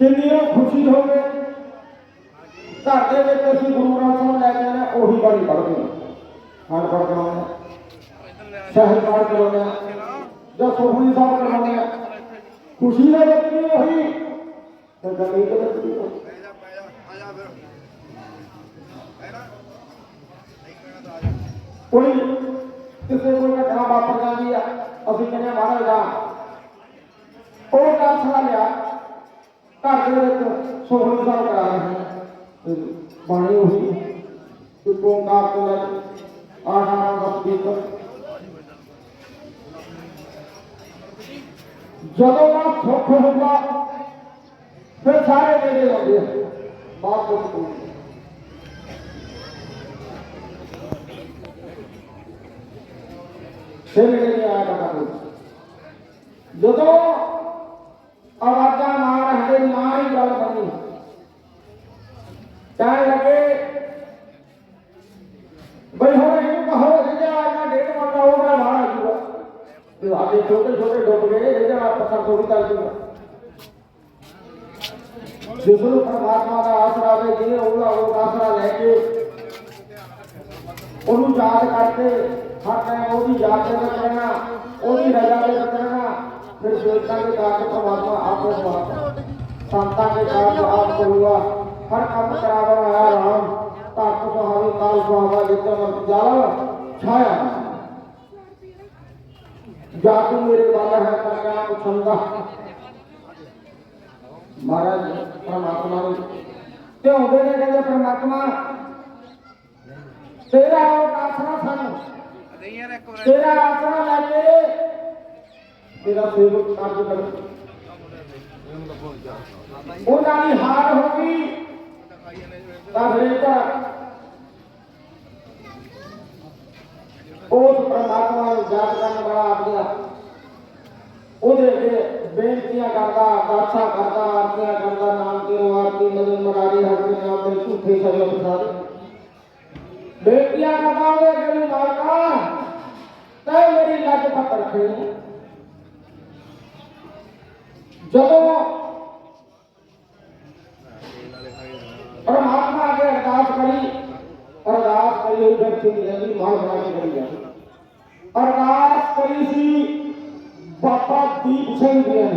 ਕਿੰਨੀ ਉਹ ਖੁਸ਼ੀ ਹੋਵੇ ਘਰ ਦੇ ਵਿੱਚ ਅਸੀਂ ਗੁਰੂ ਗ੍ਰੰਥ ਸਾਹਿਬ ਲੈ ਕੇ ਆਉਂਦੇ ਹਾਂ, ਉਹੀ ਬਾਣੀ ਪੜ੍ਹਦੇ ਹਾਂ। ਹਰ ਪੜ੍ਹ ਕਰਾਉਂਦੇ ਹਾਂ ਪਾਠ ਕਰਾਉਂਦੇ ਜਾਂ ਸੁਖਮਨੀ ਸਾਹਿਬ ਕਰਾਉਂਦੇ ਹਾਂ। ਖੁਸ਼ੀ ਦੇ ਵਿੱਚ ਵੀ ਉਹੀ ਤੇ ਗਮੀ ਦੇ ਵਿੱਚ ਵੀ ਉਹੀ ਕੋਈ ਕਿਸੇ ਕੋਈ ਘਟਨਾ ਵਾਪਰ ਜਾਂਦੀ ਆ ਅਸੀਂ ਕਹਿੰਦੇ ਹਾਂ, ਮਹਾਰਾਜ ਦਾ ਉਹ ਕਾਸਲਾ ਲਿਆ। ਘਰ ਦੇ ਵਿੱਚ ਸੁਖਮਨੀ ਸਾਹਿਬ ਕਰਾ ਰਹੇ ਹਾਂ ਤੇ ਬਾਣੀ ਉਹੀ ਕਿ ਓੰਕਾਰ ਤੋਂ ਲੈ ਕੇ ਆਠਾਂ ਦਾ ਸਪੀਕਰ ਜਦੋਂ ਦਾ ਸੁੱਖ ਹੁੰਦਾ ਫਿਰ ਸਾਰੇ ਨੇੜੇ ਆਉਂਦੇ ਆ ਬਾਤ ਕੁਝ ਕੋਈ ਨਹੀਂ। ਫਿਰ ਨੇੜੇ ਨਹੀਂ ਆਇਆ ਕਰਦਾ ਕੋਈ ਜਦੋਂ ਆਵਾਜ਼ਾਂ ਮਾਰ ਹਟੇ ਹੀ ਗੱਲ ਬਣੀ ਕਹਿਣ ਲੱਗੇ, ਬਈ ਹੁਣ ਇਹਨੂੰ ਕਹੋ ਜਿਹਦੇ ਆਇਆ ਡੇਢ ਮੰਗਾ ਉਹ ਬਾਹਰ ਆ ਜੂਗਾ ਤੇ ਆਦੇ ਛੋਟੇ ਛੋਟੇ ਡੁੱਬ ਗਏ, ਇਹਦੇ ਪੱਥਰ ਥੋੜੀ ਕਰ ਜੂਗਾ। ਜਿਸ ਨੂੰ ਪਰਮਾਤਮਾ ਦਾ ਆਸਰਾ ਦੇ ਜਿਹਨੇ ਉਹਦਾ ਉਹ ਆਸਰਾ ਲੈ ਕੇ, ਉਹਨੂੰ ਯਾਦ ਕਰਕੇ, ਹਰ ਟਾਈਮ ਉਹਦੀ ਯਾਦ ਦੇ ਵਿੱਚ ਰਹਿਣਾ, ਉਹਦੀ ਰਜ਼ਾ ਦੇ ਵਿੱਚ ਰਹਿਣਾ, ਫਿਰ ਸ਼ੇਤਾਂ ਦੇ ਕਾਰਜ ਪਰਮਾਤਮਾ ਆਪੇ ਸਵਾਰ ਸੰਤਾਂ ਦੇ ਕਾਰਜ ਆਪ ਕਰੂਗਾ ਹਰ ਕੰਮ ਕਰਾਵਣ ਆਇਆ ਰਾਮ। ਧਰਤ ਸੁਹਾਵੇ ਕਾਲ ਸੁਹਾਵਾ ਜਿੱਤੇ ਮਨ ਜਾਲ ਛਾਇਆ। ਜਾ ਤੂੰ ਮੇਰੇ ਵੱਲ ਹੈ ਤਾਂ ਕਿਆ ਪੁੱਛੰਦਾ ਮਹਾਰਾਜ ਪਰਮਾਤਮਾ ਨੂੰ ਤੇ ਹੁੰਦੇ ਨੇ ਕਹਿੰਦੇ ਪਰਮਾਤਮਾ ਤੇਰਾ ਉਹ ਆਸਰਾ ਸਾਨੂੰ ਤੇਰਾ ਆਸਰਾ ਲੈ ਕੇ ਤੇਰਾ ਸੇਵਕ ਕਾਰਜ ਕਰ ਉਹਨਾਂ ਦੀ ਹਾਰ ਹੋ ਗਈ। ਤਾਂ ਹਰੇਕ ਉਸ ਪਰਮਾਤਮਾ ਨੂੰ ਯਾਦ ਕਰਨ ਵਾਲਾ ਆਪਣਾ ਉਹਦੇ ਅੱਗੇ ਬੇਨਤੀਆਂ ਕਰਦਾ ਅਰਦਾਸਾਂ ਕਰਦਾ, ਆਰਤੀਆਂ ਕਰਦਾ, ਨਾਮ ਤੇ ਆਰਤੀ ਮਦਨ ਮਰਾਰੀ ਹਰ ਨਾਮ ਤੇ ਝੂਠੇ ਸਜੋ ਪ੍ਰਸਾਦ ਬੇਟੀਆਂ ਕਰਦਾ ਉਹਦੇ ਅੱਗੇ ਵੀ ਮਾਲਕਾ, ਤੈ ਮੇਰੀ ਲੱਜ ਪੱਤਰ ਖੇ ਜਦੋਂ ਪਰਮਾਤਮਾ ਅੱਗੇ ਅਰਦਾਸ ਕਰੀ ਅਰਦਾਸ ਕਰੀ ਹੋਈ ਬੈਠੀ ਨਹੀਂ ਰਹਿੰਦੀ ਮਾਲ ਬਣਾ ਕੇ ਕਰੀ ਜਾਂਦੀ ਅਰਦਾਸ ਕਰੀ ਸੀ ਬਾਬਾ ਦੀਪ ਸਿੰਘ ਜੀ ਨੇ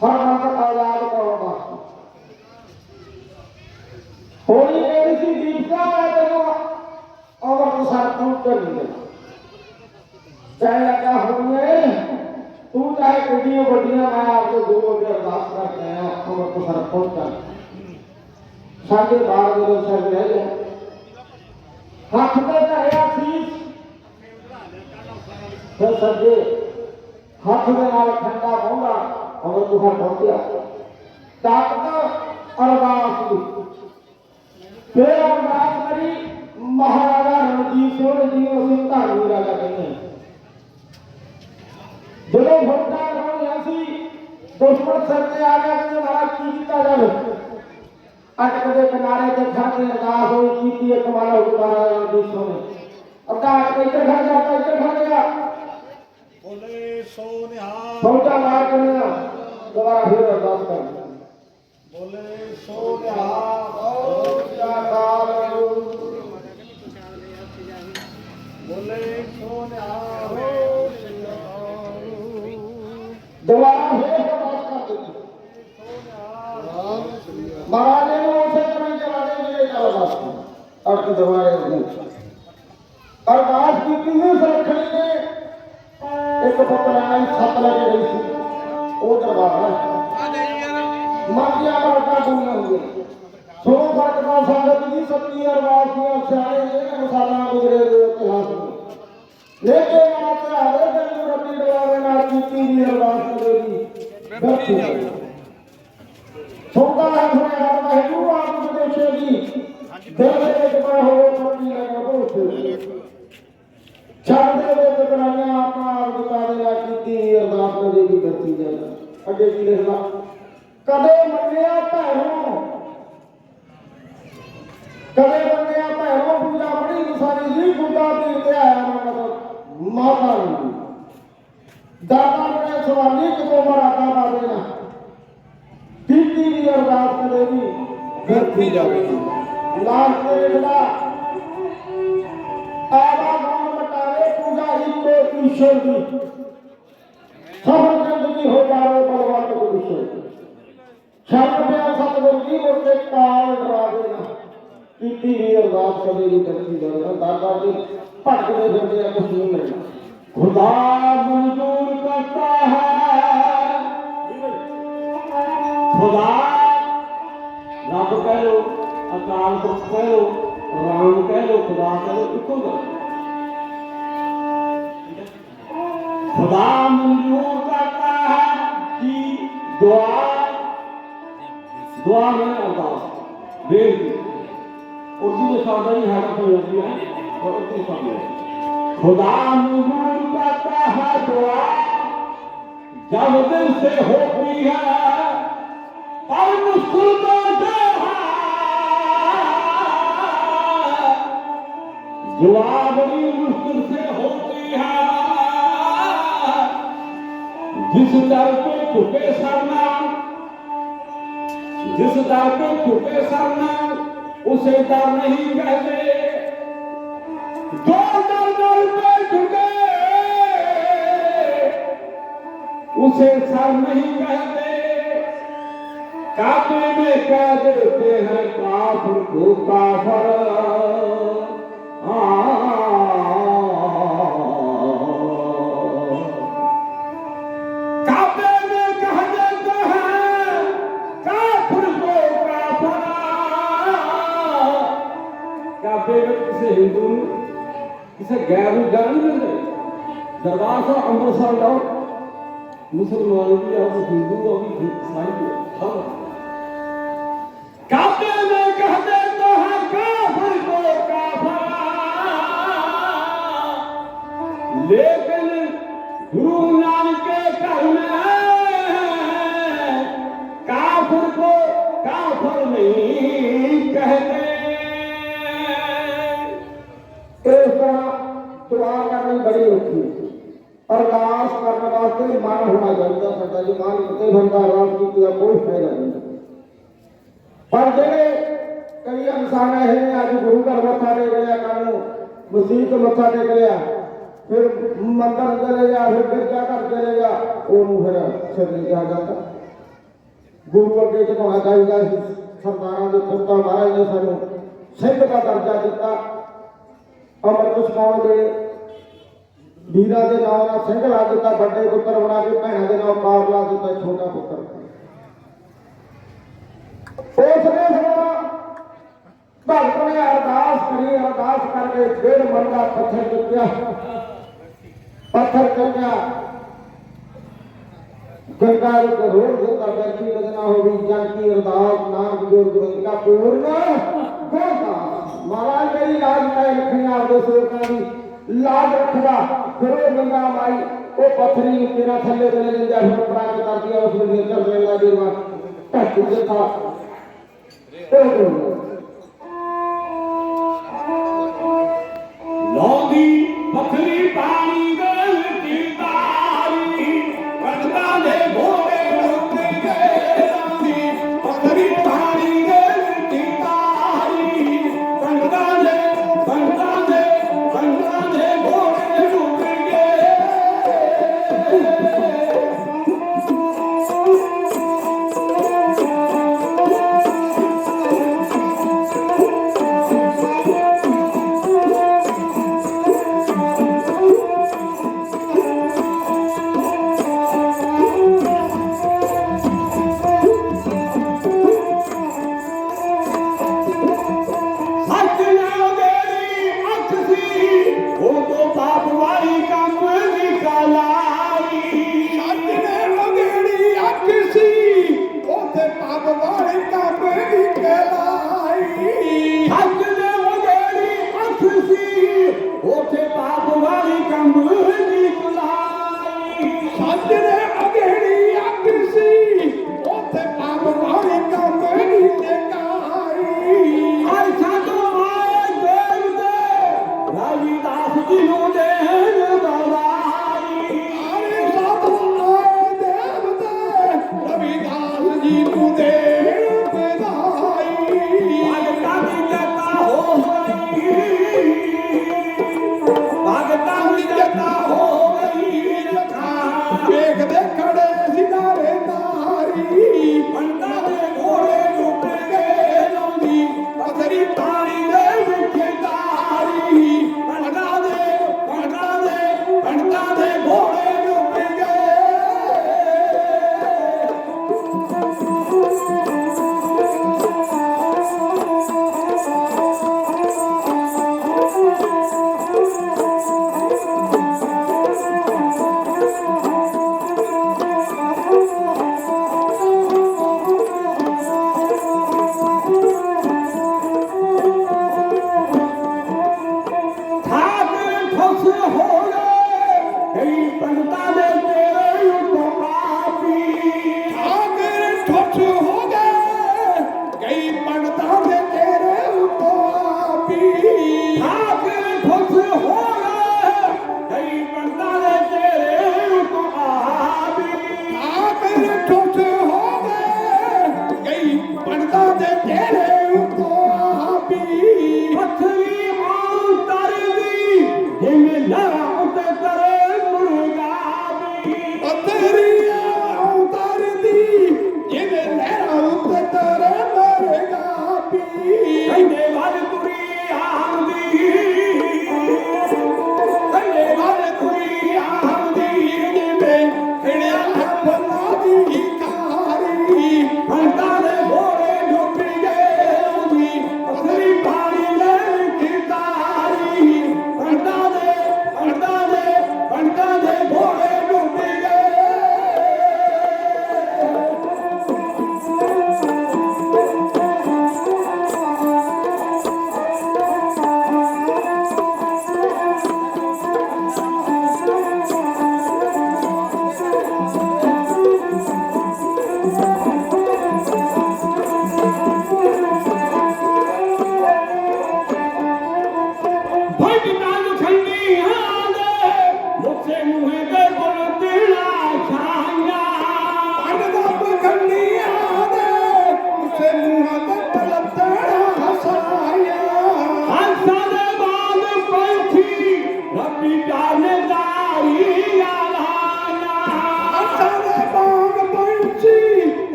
ਹਰ ਵਕਤ ਆਜ਼ਾਦ ਕਰਾਉਣ ਵਾਸਤੇ ਹੋਣੀ ਕਹਿੰਦੀ ਸੀ ਦੀਪ ਸਿੰਘ ਮੈਂ ਤੈਨੂੰ ਔਰ ਤੁਸਾਂ ਤੋਂ ਕਰ ਨਹੀਂ ਦੇਣਾ ਕਹਿ ਲੱਗਾ ਹੋਣੇ ਤੂੰ ਚਾਹੇ ਕਿੰਨੀਆਂ ਵੱਡੀਆਂ ਮੈਂ ਆਪਕੇ ਗੁਰੂ ਅੱਗੇ ਅਰਦਾਸ ਕਰਕੇ ਆਇਆ ਔਰ ਤੁਸਾਂ ਪਹੁੰਚਾ ਸਾਡੇ ਬਾਹਰ ਦੇ ਲੋਕ ਰਹਿ ਗਏ ਹੱਥ ਤੇ ਧਰਿਆ ਸੀ। ਫਿਰ ਸੱਜੇ ਹੱਥ ਦੇ ਨਾਲ ਠੰਡਾ ਬੋਂਦਾ ਔਰ ਤੁਸਾਂ ਪਹੁੰਚਿਆ ਤਾਕਤ ਅਰਦਾਸ ਦੀ। ਫਿਰ ਅਰਦਾਸ ਕਰੀ, ਮਹਾਰਾਜਾ ਰਣਜੀਤ ਸਿੰਘ ਜੀ ਨੂੰ ਅਸੀਂ ਧਾਰਮੀ ਰਾਜਾ ਕਹਿੰਦੇ ਜਦੋਂ ਫੌਜਾਂ ਰੋਣਿਆ ਸੀ, ਦੁਸ਼ਮਣ ਸਿਰ ਤੇ ਆ ਗਿਆ ਕਿ ਮਹਾਰਾਜ, ਕੀ ਕੀਤਾ ਜਾਵੇ? ਅਟਕ ਦੇ ਕਿਨਾਰੇ ਤੇ ਖੜ ਕੇ ਅਰਦਾਸ ਹੋਈ ਕੀਤੀ ਇੱਕ ਮਾਲਾ ਉਤਾਰਾ ਰਣਜੀਤ ਸਿੰਘ ਨੇ ਅਰਦਾਸ ਇੱਧਰ ਖੜ ਗਿਆ ਤਾਂ ਇੱਧਰ ਖੜ ਗਿਆ ਬੋਲੇ ਸੋ ਨਿਹਾਲ ਫੌਜਾਂ ਮਾਰ ਕੇ ਨਾ ਦੁਬਾਰਾ ਫਿਰ ਅਰਦਾਸ ਕਰ ਬੋਲੇ ਸੋ ਨਿਹਾਲ ਸਤਿ ਅਕਾਲ ਬੋਲੇ ਸੋ ਨਿਹਾਲ ਦੁਬਾਰਾ ਫਿਰ ਅਰਦਾਸ ਕਰ ਦਿੱਤੀ ਮਹਾਰਾਜ ਨੇ ਉਸੇ ਤਰ੍ਹਾਂ ਹੀ ਚਲਾ ਦੇ ਜਿਹੜੇ ਚੱਲਦਾ ਸੀ ਅਰਥ ਦੁਬਾਰੇ ਨੂੰ ਅਰਦਾਸ ਕੀਤੀ ਸੀ ਸੁਰਖਣੀ ਨੇ? ਇੱਕ ਪੁੱਤਰਾਂ ਨੇ ਸੱਤ ਲੈ ਕੇ ਗਈ ਸੀ। ਉਹ ਦਰਬਾਰ ਮਾਤੀਆਂ ਬਰਕਾ ਦੁਨੀਆ ਹੋਈ ਸੋ ਫ਼ਰਕ ਦਾ ਸੰਗਤ ਦੀ ਸੱਤੀ ਅਰਦਾਸ ਦੀਆਂ ਸਿਆਣੇ ਜਿਹੜੇ ਮਸਾਲਾ ਗੁਜ਼ਰੇ ਦੇ ਇਤਿਹਾਸ ਨੂੰ ਲੇਕਿਨ ਆਤੇ ਆਵੇ ਤੈਨੂੰ ਰੱਬੀ ਦਵਾਵੇ ਨਾਲ ਕੀਤੀ ਦੀ ਅਰਦਾਸ ਕਰੇਗੀ ਬੈਠੀ ਸੋਗਾ ਹੈ ਤੁਹਾਡੇ ਦੇਵੇ ਜਮਾ ਹੋਵੇ ਮੰਨੀ ਲਗਾ ਬੋਤੇ ਛੱਡ ਦੇ ਦੇ ਬਣਾਈਆਂ ਆਪਣਾ ਆਪ ਦੁਆ ਦੇ ਲਾ ਕੀਤੀ ਅਰਦਾਸ ਕਦੇ ਵੀ ਕਰਤੀ ਜਾਂਦਾ ਅੱਗੇ ਕੀ ਲਿਖ ਲਾ ਕਦੇ ਮੰਨਿਆ ਭੈਣੋ ਕਦੇ ਮੰਨਿਆ ਭੈਣੋ ਪੂਜਾ ਬੜੀ ਗੁਸਾਰੀ ਜੀ ਗੁੱਡਾ ਤੇ ਤੇ ਆਇਆ ਮਤਲਬ ਮਾਤਾ ਨੂੰ ਦਾਦਾ ਨੇ ਸਵਾਲੀ ਕੋ ਮਰਾ ਕਾਬਾ ਦੇਣਾ ਕੀਤੀ ਵੀ ਅਰਦਾਸ ਕਦੇ ਵੀ ਵਰਤੀ ਜਾਵੇਗੀ ਲਾਸਟ ਤੇ ਲਿਖਦਾ ਆਵਾ ਗਾਉਂ ਮਟਾਵੇ ਪੂਜਾ ਇੱਕੋ ਈਸ਼ਵਰ ਦੀ। ਸਭ ਜ਼ਿੰਦਗੀ ਹੋ ਜਾਵੇ ਬਲਵੰਤ ਗੁਰੂ ਈਸ਼ਵਰ ਸ਼ਬਦ ਪਿਆ ਸਤਿਗੁਰ ਜੀ ਮੁਰਦੇ ਕਾਲ ਡਰਾਵੇ ਨਾ ਕੀਤੀ ਵੀ ਅਰਦਾਸ, ਕਦੇ ਵੀ ਕਰਦੀ ਜਾਵੇ ਦਾਦਾ ਜੀ ਭਟਕਦੇ ਫਿਰਦੇ ਆ ਕੁਝ ਨਹੀਂ ਮਿਲਣਾ। ਖੁਦਾ ਮਨਜ਼ੂਰ ਕਰਤਾ ਹੈ। ਖੁਦਾ, ਰੱਬ ਕਹਿ ਲੋ ਅਕਾਲ ਪੁਰਖ ਕਹਿ ਲੋ ਰਾਮ ਕਹਿ ਲੋ ਖੁਦਾ ਕਹਿ ਲੋ ਇੱਕੋ ਗੱਲ ਖੁਦਾ ਮਨਜ਼ੂਰ ਕਰਤਾ ਹੈ ਕਿ ਦੁਆ ਦੁਆ में अरदास बेनती उर्दू में शब्द ही है तो होती है और उर्दू शब्द है खुदा मंजूर करता है दुआ जब दिल से होती है और मुश्किल बड़ी मुश्किल से होती है। जिस दर पे झुके सरना, जिस दर पे झुके सरना, उसे दर नहीं कहते। जो दर दर पे झुके उसे सर नहीं कहते। काफे में कह देते हैं काफर को काफर किसी हिंदू ने किसी गैर जान में नहीं दरबार साहब अमृतसर लाओ मुसलमान भी आओ हिंदू आओ ईसाई भी हर ਚਾਹੀਦਾ ਉੱਤੇ ਬੰਦਾ ਅਰਦਾਸ ਦਾ ਕੋਈ ਫਾਇਦਾ ਨਹੀਂ। ਪਰ ਜਿਹੜੇ ਕਈ ਇਨਸਾਨ ਇਹ ਨੇ ਅੱਜ ਗੁਰੂ ਘਰ ਮੱਥਾ ਟੇਕ ਲਿਆ ਕੱਲ ਮਸਜਿਦ ਮੱਥਾ ਟੇਕ ਲਿਆ, ਫਿਰ ਮੰਦਰ ਚਲੇ ਜਾ, ਫਿਰ ਗਿਰਜਾ ਘਰ ਚਲੇ ਜਾ, ਉਹਨੂੰ ਫਿਰ ਸਿਰ ਨਹੀਂ ਕਿਹਾ ਜਾਂਦਾ। ਗੁਰੂ ਅੱਗੇ ਝੁਕਾਉਣਾ ਚਾਹੀਦਾ ਸੀ, ਸਰਦਾਰਾਂ ਦੇ ਖੁੱਤਾ ਮਹਾਰਾਜ ਨੇ ਸਾਨੂੰ ਸਿੰਘ ਦਾ ਦਰਜਾ ਦਿੱਤਾ। ਅੰਮ੍ਰਿਤ ਛਕਾਉਣ ਦੇ ਵੀਰਾਂ ਦੇ ਨਾਮ ਨਾਲ ਸਿੰਘ ਲਾ ਦਿੱਤਾ, ਵੱਡੇ ਪੁੱਤਰ ਬਣਾ ਕੇ, ਭੈਣਾਂ ਦੇ ਨਾਮ ਪਾਰ ਲਾ ਦਿੱਤਾ, ਛੋਟਾ ਪੁੱਤਰ। ਉਸ ਨੇ ਸਮਾਂ ਭਗਤ ਨੇ ਅਰਦਾਸ ਕਰੀ, ਅਰਦਾਸ ਕਰਕੇ ਡੇਢ ਮਨ ਪੱਥਰ ਚੁੱਕਿਆ। ਪੱਥਰ ਚੁੱਕਿਆ ਗੰਗਾ ਦੇ ਰੋੜ ਦਿੱਤਾ ਬੈਠੀ ਬਦਨਾ ਹੋ ਵੀ ਜਨ ਕੀ ਅਰਦਾਸ, ਨਾਮ ਜੋ ਗੋਬਿੰਦ ਦਾ ਪੂਰਨ ਗੋਦਾ ਮਹਾਰਾਜ ਮੇਰੀ ਲਾਜ ਮੈਂ ਰੱਖਣੀ ਆਪਦੇ ਸੇਵਕਾਂ ਦੀ। ਲਾਜ ਰੱਖਦਾ ਫਿਰ ਉਹ ਗੰਗਾ ਮਾਈ, ਉਹ ਪੱਥਰੀ ਤੇਰਾ ਥੱਲੇ ਚਲੇ ਜਾਂਦਾ ਫਿਰ ਪ੍ਰਾਪਤ ਕਰਦੀ ਆ, ਉਸ ਵੇਲੇ ਚੱਲ ਲੈਂਦਾ ਦੇਵਾ ਧਰਤੀ ਦੇ ਥਾ ਉਹ ਲੋਗੀ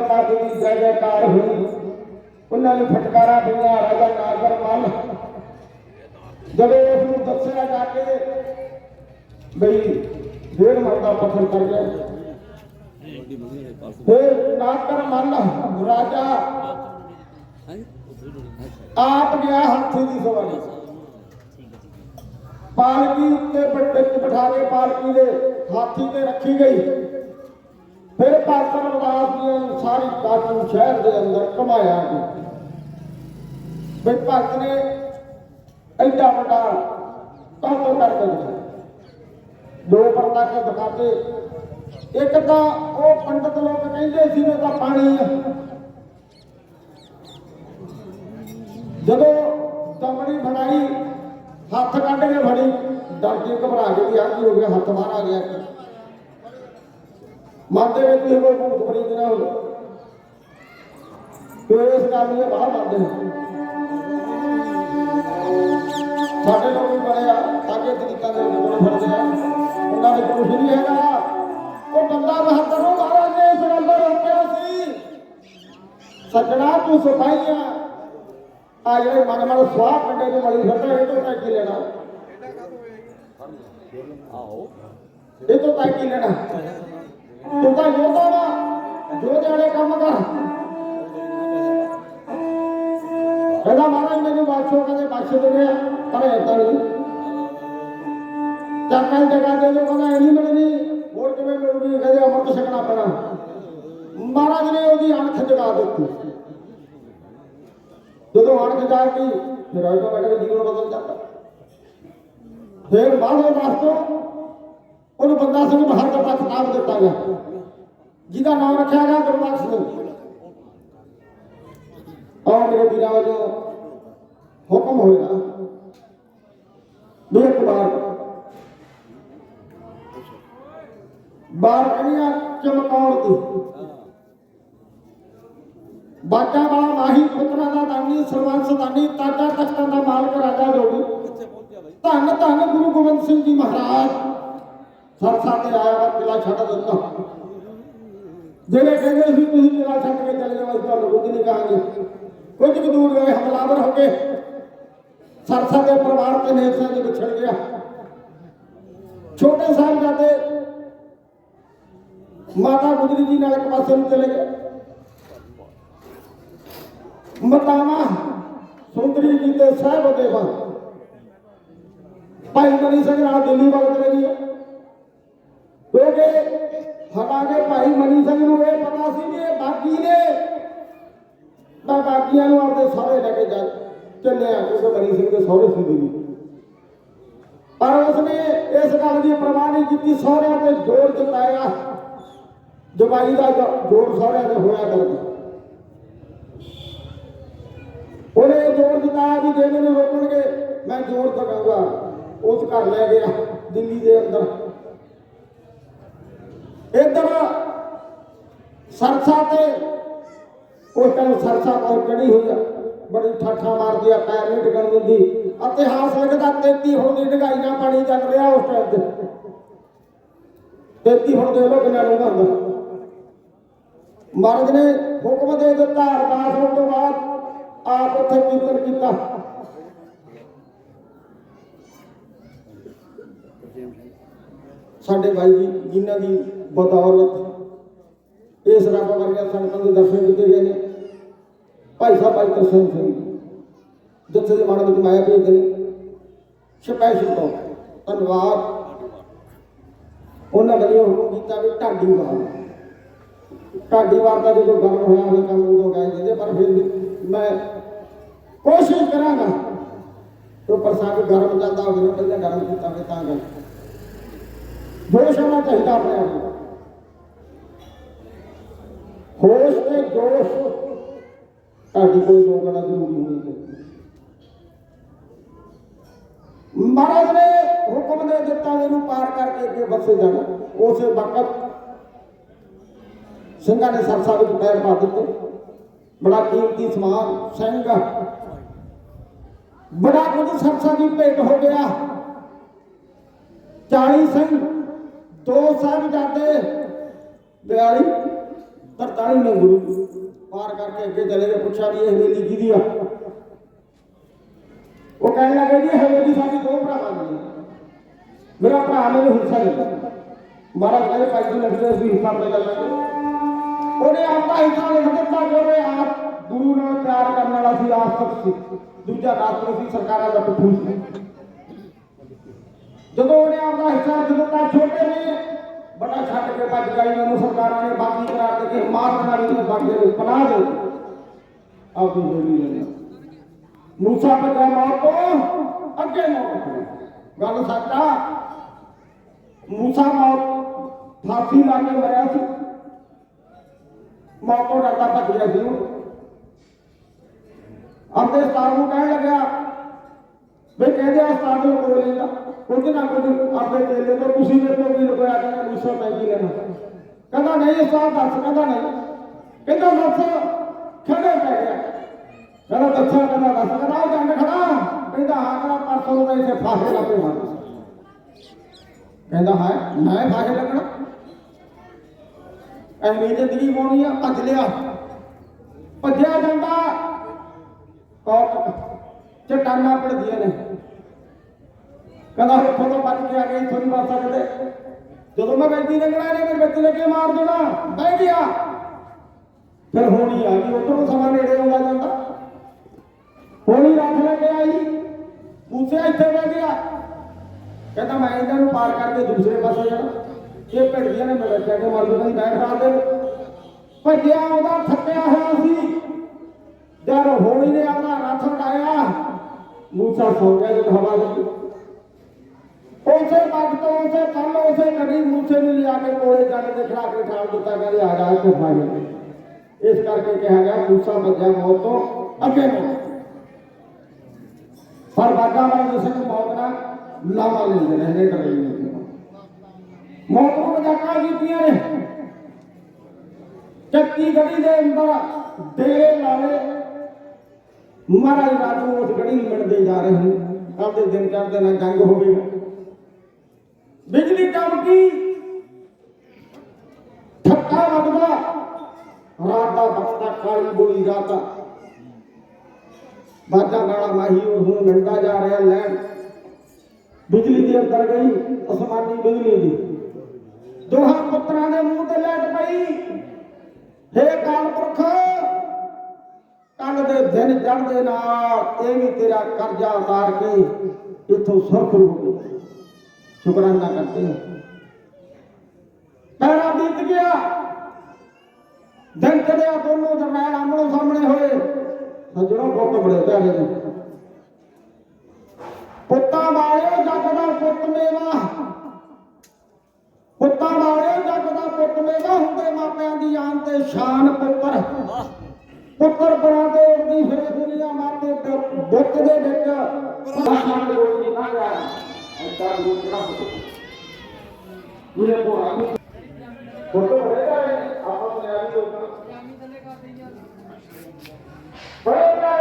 ਦੁਨੀਆ ਦੀ ਜੈ ਜੈਕਾਰ ਹੋਈ। ਉਹਨਾਂ ਨੂੰ ਫਟਕਾਰਾ ਪਈਆਂ, ਰਾਜਾ ਨਾਗਰ ਮੱਲ ਜਦੋਂ ਉਸ ਨੂੰ ਦੱਸਿਆ ਜਾ ਕੇ ਬਈ, ਡੇਢ ਮਰਦਾ ਪੱਥਰ ਕਰ ਗਿਆ ਫਿਰ ਨਾਗਰ ਮੱਲ ਰਾਜਾ ਆਪ ਗਿਆ ਹਾਥੀ ਦੀ ਸਵਾਰੀ। ਪਾਲਕੀ ਉੱਤੇ ਬੱਟੇ ਬਿਠਾ ਕੇ ਪਾਲਕੀ ਦੇ ਹਾਥੀ ਤੇ ਰੱਖੀ ਗਈ। ਫਿਰ ਪਾਤਰ ਰਵਦਾਸ ਨੇ ਸਾਰੀ ਕਾਟੂ ਸ਼ਹਿਰ ਦੇ ਅੰਦਰ ਕਮਾਇਆ ਵੀ ਭਗਤ ਨੇ ਐਡਾ ਵੱਡਾ ਕੰਮ ਕਰਕੇ ਦਿਖਾਇਆ ਦੋ ਪਰਤਾਕੇ ਦਿਖਾਤੇ। ਇੱਕ ਤਾਂ ਉਹ ਪੰਡਤ ਲੋਕ ਕਹਿੰਦੇ ਸੀ ਵੀ ਤਾਂ ਪਾਣੀ ਆ। ਜਦੋਂ ਦਮੜੀ ਬਣਾਈ, ਹੱਥ ਕੱਢ ਕੇ ਫੜੀ ਡਰ ਕੇ ਘਬਰਾ ਕੇ ਵੀ ਆ ਕੀ ਹੋ ਗਿਆ, ਹੱਥ ਬਾਹਰ ਆ ਗਿਆ। ਮਨ ਦੇ ਵਿੱਚ ਕੋਈ ਭੂਤ ਪ੍ਰੀਤ ਨਾ ਹੋਵੇ ਤੇ ਇਸ ਗੱਲ ਨੂੰ ਬਾਹਰ ਮੰਨਦੇ ਨੇ ਸਾਡੇ ਲੋਕ ਵੀ ਬੜੇ ਆ ਆਗੇ ਤਰੀਕਾਂ ਦੇ ਕੋਲ ਫਿਰਦੇ ਆ। ਉਹਨਾਂ ਦੇ ਕੁਝ ਨਹੀਂ ਹੈਗਾ। ਉਹ ਬੰਦਾ ਬਹਾਦਰ ਨੂੰ ਮਹਾਰਾਜ ਨੇ ਇਸ ਸੱਜਣਾ ਤੂੰ ਸਫਾਈਆਂ ਆ ਜਿਹੜੇ ਮਨ ਮਨ ਸਵਾਹ ਪਿੰਡੇ ਦੇ ਮਲੀ ਫਿਰਦਾ ਇਹ ਤੋਂ ਤਾਂ ਕੀ ਲੈਣਾ ਇਹ ਤੋਂ ਤਾਂ ਕੀ ਲੈਣਾ। ਤੂੰ ਤਾਂ ਜੋਦਾ ਵਾ ਜੋਦੇ ਵਾਲੇ ਕੰਮ ਕਰ। ਕਹਿੰਦਾ ਮਹਾਰਾਜ, ਮੈਨੂੰ ਬਾਦਸ਼ਾਹ ਕਹਿੰਦੇ ਬਖਸ਼ ਦਿੰਦੇ ਆ ਪਰ ਏਦਾਂ ਨਹੀਂ। ਚੱਕਲ ਜਗ੍ਹਾ ਦੇ ਲੋ ਕਹਿੰਦਾ ਇਹ ਨਹੀਂ ਮਿਲਣੀ ਹੋਰ ਕਿਵੇਂ ਮਿਲੂਗੀ? ਕਹਿੰਦੇ ਅਮਰਤ ਛਕਣਾ ਪੈਣਾ। ਮਹਾਰਾਜ ਨੇ ਉਹਦੀ ਅਣਖ ਜਗਾ ਦਿੱਤੀ। ਜਦੋਂ ਅਣਖ ਜਾ ਗਈ, ਫਿਰ ਰਾਜਾ ਬੈਠ ਕੇ ਜੀਵਨ ਬਦਲ ਜਾਂਦਾ। ਫਿਰ ਬਾਹਰੋਂ ਵਾਸਤੋਂ ਉਹਨੂੰ ਬੰਦਾ ਸਿੰਘ ਬਹਾਦਰ ਦਾ ਖਿਤਾਬ ਦਿੱਤਾ ਗਿਆ। ਜਿਹਦਾ ਨਾਮ ਰੱਖਿਆ ਗਿਆ ਗੁਰਬਖਸ਼ ਸਿੰਘ। ਔਰ ਮੇਰੇ ਵੀਰਾਂ ਵਜੋਂ ਹੁਕਮ ਹੋਇਆ ਵੀ ਇੱਕ ਵਾਰ ਬਾਰ ਚਮਕਾਉਣ ਦੀ। ਬਾਟਾ ਵਾਲਾ ਮਾਹੀ ਪੁੱਤਰਾਂ ਦਾ ਦਾਨੀ ਸਰਵੰਸ ਦਾਨੀ ਤਾਜਾ ਤਖਤਾਂ ਦਾ ਮਾਲਕ ਰਾਜਾ ਜੋਗੀ। ਧੰਨ ਧੰਨ ਗੁਰੂ ਗੋਬਿੰਦ ਸਿੰਘ ਜੀ ਮਹਾਰਾਜ। ਸਰਸਾ ਤੇ ਆਇਆ ਵਾ ਕਿਲਾ ਛੱਡ ਦਿੱਤਾ ਜਿਹੜੇ ਕਹਿੰਦੇ ਸੀ ਤੁਸੀਂ ਕਿਲਾ ਛੱਡ ਕੇ ਚਲੇ ਜਾਓ, ਅਸੀਂ ਤੁਹਾਨੂੰ ਕੁਝ ਨਹੀਂ ਕਹਾਂਗੇ। ਕੁਝ ਕੁ ਦੂਰ ਗਏ, ਹਮਲਾਵਰ ਹੋ ਗਏ। ਸਰਸਾ ਦੇ ਪਰਿਵਾਰ ਤੇ ਨੇਤਰਾਂ ਦੇ ਵਿਛੜ ਗਿਆ। ਛੋਟੇ ਸਾਹਿਬਜ਼ਾਦੇ ਮਾਤਾ ਗੁਜਰੀ ਜੀ ਨਾਲ ਇੱਕ ਪਾਸੇ ਨੂੰ ਚਲੇ ਗਏ। ਮਤਾਵਾ ਸੁੰਦਰੀ ਜੀ ਤੇ ਸਾਹਿਬ ਦੇਵਾ ਭਾਈ ਮਨੀ ਸਿੰਘ ਨਾਲ ਦਿੱਲੀ ਵੱਲ ਚਲੇ ਗਏ ਕਿਉਂਕਿ ਹਟਾਗੇ ਭਾਈ ਮਨੀ ਸਿੰਘ ਨੂੰ ਇਹ ਪਤਾ ਸੀ ਕਿ ਇਹ ਬਾਗੀ ਨੇ। ਮੈਂ ਬਾਗੀਆਂ ਨੂੰ ਆਪਦੇ ਸਹੁਰੇ ਲੈ ਕੇ ਜਾ ਚੱਲਿਆ ਕਿਉਂਕਿ ਮਨੀ ਸਿੰਘ ਦੇ ਸਹੁਰੇ ਸੀ ਦਿੱਲੀ ਪਰ ਉਸਨੇ ਇਸ ਗੱਲ ਦੀ ਪਰਵਾਹ ਨਹੀਂ ਕੀਤੀ, ਸਹੁਰਿਆਂ ਤੇ ਜ਼ੋਰ ਜਤਾਇਆ। ਜਵਾਈ ਦਾ ਜ਼ੋਰ ਸਹੁਰਿਆਂ ਤੇ ਹੋਇਆ ਕਰਦਾ। ਉਹਨੇ ਜ਼ੋਰ ਜਤਾਇਆ ਵੀ ਜੇ ਮੈਨੂੰ ਰੋਕਣਗੇ, ਮੈਂ ਜ਼ੋਰ ਦਗਾਂਗਾ ਉਸ ਘਰ ਲੈ ਗਿਆ, ਦਿੱਲੀ ਦੇ ਅੰਦਰ। ਇੱਧਰ ਸਰਸਾ ਤੇ ਉਸ ਟਾਈਮ ਸਰਸਾ ਬਹੁਤ ਚੜੀ ਹੋਈ ਆ, ਬੜੀ ਠਾਠਾ ਮਾਰਦੀ ਆ, ਪੈਰ ਨਹੀਂ ਟਿਕਣ ਦਿੰਦੀ। ਇਤਿਹਾਸ ਲਿਖਦਾ 33 ਹੁਣ ਦੀ ਢਗਾਈਆਂ ਪਾਣੀ ਚੱਲ ਰਿਹਾ ਉਸ ਟਾਈਮ ਤੇ। 33 ਹੁਣ ਦੇ ਲੋ ਕਿੰਨਾ ਡੂੰਘਾ ਹੁੰਦਾ। ਮਹਾਰਾਜ ਨੇ ਹੁਕਮ ਦੇ ਦਿੱਤਾ, ਅਰਦਾਸ ਹੋਣ ਤੋਂ ਬਾਅਦ ਆਪ ਉੱਥੇ ਕੀਰਤਨ ਕੀਤਾ। ਸਾਡੇ ਭਾਈ ਜੀ, ਜਿਨ੍ਹਾਂ ਦੀ ਬਦੌਲਤ ਇਸ ਰੱਬ ਵਰਗੀਆਂ ਸੰਗਤਾਂ ਦੇ ਦਰਸ਼ਨ ਕੀਤੇ ਗਏ ਨੇ ਭਾਈ ਸਾਹਿਬ ਭਾਈ ਤਰਸਨ ਸਿੰਘ ਜਿੱਥੇ ਦੇ ਮਾਣ ਵਿੱਚ ਮਾਇਆ ਭੇਜਦੇ ਨੇ ਸਪੈਸ਼ਲ ਤੋਂ ਧੰਨਵਾਦ ਉਹਨਾਂ ਨੇ ਹੁਕਮ ਕੀਤਾ ਵੀ ਢਾਡੀ ਵਾਰ ਢਾਡੀ ਵਾਰ ਦਾ ਜਦੋਂ ਗਰਮ ਹੋਇਆ ਹੋਵੇ ਕੰਮ ਉਦੋਂ ਗਾਏ ਜਾਂਦੇ ਪਰ ਫਿਰ ਵੀ ਮੈਂ ਕੋਸ਼ਿਸ਼ ਕਰਾਂਗਾ ਤੇ ਪ੍ਰਸਾਦ ਗਰਮ ਜਾਂਦਾ ਹੋਵੇ ਨਾ ਪਹਿਲਾਂ ਗਰਮ ਕੀਤਾ ਹੋਵੇ ਤਾਂ ਗੱਲ ਜੋਸ਼ ਹੋਣਾ ਚਾਹੀਦਾ ਆਪਣੇ ਆਪ ਨੂੰ ਹੋਸ਼ ਤੇ ਜੋਸ਼ ਤੁਹਾਡੀ ਕੋਈ ਦੋ ਜ਼ਰੂਰੀ ਹੋਣੀ ਚਾਹੀਦੀ ਮਹਾਰਾਜ ਨੇ ਹੁਕਮ ਦੇ ਦਿੱਤਾ ਇਹਨੂੰ ਪਾਰ ਕਰਕੇ ਅੱਗੇ ਵਸੇ ਜਾਣਾ। ਉਸੇ ਵਕਤ ਸਿੰਘਾਂ ਨੇ ਸਰਸਾ ਵਿੱਚ ਪੈਰ ਪਾ ਦਿੱਤੇ। ਬੜਾ ਕੀਮਤੀ ਸਮਾਨ, ਸਿੰਘ। ਬੜਾ ਕੁਝ ਸਰਸਾ ਦੀ ਭੇਟ ਹੋ ਗਿਆ। 40 ਸਿੰਘ, ਦੋ ਸਾਹਿਬਜ਼ਾਦੇ 42 43 ਨੇ ਗੁਰੂ ਪਾਰ ਕਰਕੇ ਅੱਗੇ ਚਲੇ ਗਏ ਪੁੱਛਿਆ ਵੀ ਇਹ ਹਵੇਲੀ ਕਿਹਦੀ ਆ ਉਹ ਕਹਿਣ ਲੱਗੇ ਜੀ ਹਵੇਲੀ ਸਾਡੀ ਦੋ ਭਰਾਵਾਂ ਦੀ ਹੈ। ਮੇਰਾ ਭਰਾ ਮੈਨੂੰ ਹਿੱਸਾ ਦਿੱਤਾ ਮਹਾਰਾਜ ਕਹਿੰਦੇ ਭਾਈ ਜੀ ਲੱਗਦੇ ਸੀ ਹਿੱਸਾ ਆਪਣੇ ਕਰ ਲਾਂਗੇ ਉਹਨੇ ਆਪਦਾ ਹਿੱਸਾ ਲਿਖ ਦਿੱਤਾ ਜਿਹੜੇ ਆਪ ਗੁਰੂ ਨਾਲ ਪਿਆਰ ਕਰਨ ਵਾਲਾ ਸੀ ਆਸਤਕ ਸੀ ਦੂਜਾ ਰਾਸਤਕ ਸੀ ਸਰਕਾਰਾਂ ਦਾ ਪਿੱਠੂ ਸੀ ਜਦੋਂ ਉਹਨੇ ਆਪਦਾ ਹਿੱਸਾ ਲਿਖ ਦਿੱਤਾ ਛੱਡ ਕੇ ਭੱਜ ਗਈ ਮੈਨੂੰ ਸਰਕਾਰਾਂ ਨੇ ਬਾਕੀ ਕਰਾਰ ਦੇ ਕੇ ਮਾਰ ਮਾਰੀ ਨੇ ਬਾਗੇ ਨੂੰ ਪਨਾਹ ਦੇ ਆਪਦੀ ਜੋੜੀ ਲੈਣਾ ਮੂਸਾ ਭੱਜਾ ਮੌਤ ਤੋਂ ਅੱਗੇ ਮੌਤ ਗੱਲ ਸੱਚਾ ਮੂਸਾ ਮੌਤ ਫਾਂਸੀ ਲਾ ਕੇ ਮਰਿਆ ਸੀ। ਮੌਤ ਤੋਂ ਡਰਦਾ ਭੱਜ ਗਿਆ ਸੀ ਉਹ। ਆਪਣੇ ਸਤਾਰ ਨੂੰ ਕਹਿਣ ਲੱਗਿਆ ਵੀ ਕਹਿੰਦੇ ਆ ਸਤਾਰ ਨੂੰ ਕੋਲ ਲੈਂਦਾ ਕੁਝ ਨਾ ਕੁਝ ਆਪਣੇ ਚੇਲੇ ਤੋਂ, ਤੁਸੀਂ ਮੇਰੇ ਤੋਂ ਵੀ ਲੁਕਿਆ ਕਹਿੰਦਾ ਮੂਸਾ ਮੈਂ ਕੀ ਲੈਣਾ ਕਹਿੰਦਾ ਨਹੀਂ ਸਤਾਰ ਦੱਸ, ਕਹਿੰਦਾ ਨਹੀਂ। ਕਹਿੰਦਾ ਦੱਸ, ਖੜੇ ਪੈ ਗਿਆ। ਕਹਿੰਦਾ ਦੱਸਾਂ ਕਹਿੰਦਾ ਦੱਸ, ਕਹਿੰਦਾ ਉਹ ਜੰਗ ਖੜਾ। ਕਹਿੰਦਾ ਹਾਂ, ਕਹਿੰਦਾ ਪਰਸੋਂ ਮੈਂ ਇੱਥੇ ਫਾਹੇ ਲੱਗੇ ਕਹਿੰਦਾ ਹੈ, ਮੈਂ ਫਾਹੇ ਲੱਗਣਾ। ਐਵੇਂ ਜ਼ਿੰਦਗੀ ਪਾਉਣੀ ਆ, ਭੱਜ ਲਿਆ। ਭੱਜਿਆ ਜਾਂਦਾ। ਕੋਟ ਚਟਾਨਾ ਪੜਦੀਆਂ ਨੇ। ਕਹਿੰਦਾ ਇੱਥੋਂ ਤੋਂ ਬਚ ਕੇ ਆ ਗਏ ਇੱਥੋਂ ਨਹੀਂ ਬਚ ਸਕਦੇ। ਜਦੋਂ ਮੈਂ ਬੈਠੀ ਲੰਗਣਾ ਨੇ ਮੇਰੇ ਬੱਚੇ ਨੇ ਮਾਰ ਦੇਣਾ। ਬਹਿ ਗਿਆ। ਫਿਰ ਹੋਣੀ ਆ ਗਈ, ਉਧਰੋਂ ਸਮਾਂ ਨੇੜੇ ਆਉਂਦਾ ਜਾਂਦਾ। ਹੋਣੀ ਰੱਖ ਲੈ ਕੇ ਆਈ। ਮੂਸੇ ਇੱਥੇ ਬਹਿ ਗਿਆ। ਕਹਿੰਦਾ ਮੈਂ ਇਹਨਾਂ ਨੂੰ ਪਾਰ ਕਰਕੇ ਦੂਸਰੇ ਪਾਸੇ ਜਾਣਾ। ਇਹ ਭਿੜਦੀਆਂ ਨੇ ਮੇਰੇ ਬੱਚੇ ਕੇ ਮਾਰ ਦੇਣਾ ਨਹੀਂ ਬੈਠ ਰਾ ਦੇ। ਭੱਜਿਆ ਉਹਦਾ, ਥੱਕਿਆ ਹੋਇਆ ਸੀ। ਜਦ ਹੋਣੀ ਨੇ ਆਪਣਾ ਰੱਥ ਉਡਾਇਆ ਮੂਸਾ ਸੌ ਗਿਆ ਜਦ ਹਵਾ ਲੱਗੀ ਉਸੇ ਵਕਤ ਉਸੇ ਕੱਲ ਉਸੇ ਘੜੀ ਮੂਸੇ ਨੂੰ ਲਿਆ ਕੇ ਕੋਲੇ ਜਾ ਕੇ ਖੜਾ ਕੇ ਠਾਲ ਦਿੱਤਾ ਕਹਿੰਦੇ ਆ ਜਾ ਇੱਥੇ ਫਾਇਲ ਇਸ ਕਰਕੇ ਕਿਹਾ ਗਿਆ, ਮੂਸਾ ਭੱਜਿਆ ਮੌਤ ਤੋਂ ਅੱਗੇ ਨੂੰ। ਪਰ ਬਾਗਾ ਵਾਲੇ ਜਿਸ ਮੌਤ ਨਾਲ ਲਾਵਾ ਲੈਂਦੇ ਨੇ, ਇਹਨੇ ਡਰੇ ਨਹੀਂ ਮੌਤ ਨੂੰ ਮਜ਼ਾਕਾਂ ਕੀਤੀਆਂ ਨੇ? ਚੱਕੀ ਗੜੀ ਦੇ ਅੰਦਰ ਦੇ ਲਾਲੇ ਮਹਾਰਾਜ ਰਾਜੂ ਉਸ ਗੜੀ ਨੂੰ ਮਿਲਦੇ ਜਾ ਰਹੇ ਹਨ ਆਪਦੇ ਦਿਨ ਚੜ੍ਹਦੇ ਨਾਲ ਜੰਗ ਹੋਵੇਗਾ ਬਿਜਲੀ ਚਮਕੀ ਠੱਕਾ ਵੱਜਦਾ। ਰਾਤ ਦਾ ਵਕਤਾ ਕਾਲੀ ਬੋਲੀ ਰਾਤ ਬਾਜਾ ਗਾਲਾ ਮਾਹੀ ਉਸ ਨੂੰ ਮਿਲਦਾ ਜਾ ਰਿਹਾ ਲੈਣ। ਬਿਜਲੀ ਦੀ ਅੰਦਰ ਗਈ, ਅਸਮਾਨੀ ਬਿਜਲੀ ਦੀ। ਦੋਹਾਂ ਪੁੱਤਰਾਂ ਦੇ ਮੂੰਹ ਤੇ ਲੈਟ ਪਈ। ਹੇ ਕਾਲ ਕਾਲਪੁਰਖ, ਕੰਨ ਦੇ ਦਿਨ ਚੜ੍ਹਦੇ ਨਾਲ ਇਹ ਵੀ ਤੇਰਾ ਕਰਜ਼ਾ ਉਤਾਰ ਕੇ ਇਥੋਂ ਸੁਰਖਰੂ ਹੋ ਗਏ ਸ਼ੁਕਰਾਨਾ ਕਰਤੇ ਹਾਂ। ਪਹਿਰਾ ਬੀਤ ਗਿਆ। ਦਿਨ ਚੜਿਆ ਦੋਨੋਂ ਦਰਮਿਆਨ ਆਮਣੋ ਸਾਹਮਣੇ ਹੋਏ। ਸੱਜਣੋ ਪੁੱਤ ਬੜੇ ਪਿਆਰੇ ਨੇ ਪੁੱਤਾਂ ਵਾਲਿਓ ਜੱਗ ਦਾ ਪੁੱਤ ਮੇਵਾ। ਪੁੱਤਾਂ ਵਾਲਿਓ ਜੱਗ ਦਾ ਪੁੱਤ ਮੇਵਾ ਹੁੰਦੇ ਮਾਪਿਆਂ ਦੀ ਆਨ ਤੇ ਸ਼ਾਨ ਪੁੱਤਰ। ਪੁੱਤਰ ਬਣਾ ਦੇ ਉੜਦੀ ਫਿਰੇ ਦੁਨੀਆ ਮਾਤੇ ਬੁੱਤ ਦੇ ਵਿੱਚ। ਸਾਹਾਂ ਦੇ ਰੋਜ਼ ਨਹੀਂ ਨਾ ਗਿਆ ਐਸਾ ਦੂਸਰਾ ਇਹ ਕੋਰਾ ਫੋਟੋ ਬੜੇਗਾ ਆਪਾਂ ਤੋਂ ਲਿਆ ਵੀ ਲੋਕਾਂ ਬੜੇਗਾ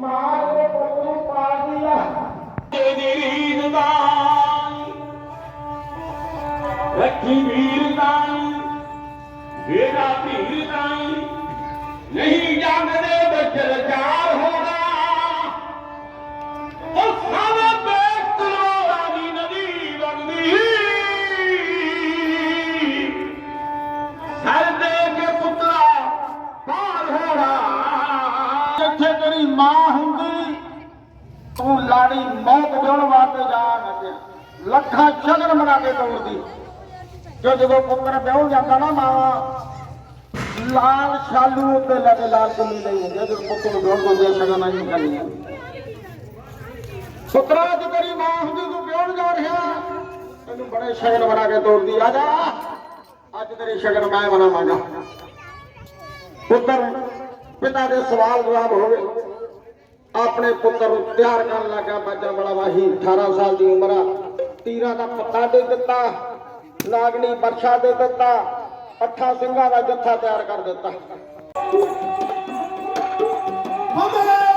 ਮਾਂ ਦੇ ਪੁੱਤ ਨੂੰ ਪਾਲ ਦਿਆ ਤੇਰੀ ਰੀਨ ਦਾ ਰੱਖੀ ਵੀਰ ਦਾ ਮੇਰਾ ਧੀਰ ਦਾ ਨਹੀਂ ਜੰਗ ਦੇ ਵਿੱਚ ਰਚਾਰ ਹੋਣਾ। ਉਹ ਸਾਰੇ ਲਾੜੀ ਮੌਤ ਦੇਣ ਵਾਸਤੇ ਜਾਣ ਲੱਗਿਆ ਲੱਖਾਂ ਸ਼ਗਨ ਮਨਾ ਕੇ ਤੋੜਦੀ ਜੋ ਜਦੋਂ ਪੁੱਤਰ ਵਿਆਹ ਜਾਂਦਾ ਨਾ ਮਾਵਾ ਲਾਲ ਸ਼ਾਲੂ ਉੱਤੇ ਲੈ ਲਾਲ ਕੁੰਨੀ ਲਈ ਹੁੰਦੀ ਜਦੋਂ ਪੁੱਤ ਨੂੰ ਵਿਆਹ ਦਿੰਦੇ ਸ਼ਗਨ ਆਈ ਕਰਨੀ ਪੁੱਤਰਾ, ਅੱਜ ਤੇਰੀ ਮਾਂ ਹੁੰਦੀ, ਤੂੰ ਵਿਆਹ ਜਾ ਰਿਹਾ। ਤੈਨੂੰ ਬੜੇ ਸ਼ਗਨ ਬਣਾ ਕੇ ਤੋੜਦੀ ਆ ਜਾ। ਅੱਜ ਤੇਰੇ ਸ਼ਗਨ ਮੈਂ ਬਣਾਵਾਂਗਾ ਪੁੱਤਰ, ਪਿਤਾ ਦੇ ਸਵਾਲ ਜਵਾਬ ਹੋਵੇ। ਆਪਣੇ ਪੁੱਤਰ ਨੂੰ ਤਿਆਰ ਕਰਨ ਲੱਗਾ ਬਾਜਾ ਬੜਾ ਵਾਹੀ। 18 ਸਾਲ ਦੀ ਉਮਰ ਆ। ਤੀਰਾਂ ਦਾ ਪੱਤਾ ਦੇ ਦਿੱਤਾ। ਨਾਗਣੀ ਵਰਸ਼ਾ ਦੇ ਦਿੱਤਾ। ਅੱਠਾਂ ਸਿੰਘਾਂ ਦਾ ਜੱਥਾ ਤਿਆਰ ਕਰ ਦਿੱਤਾ। ਹਮੇ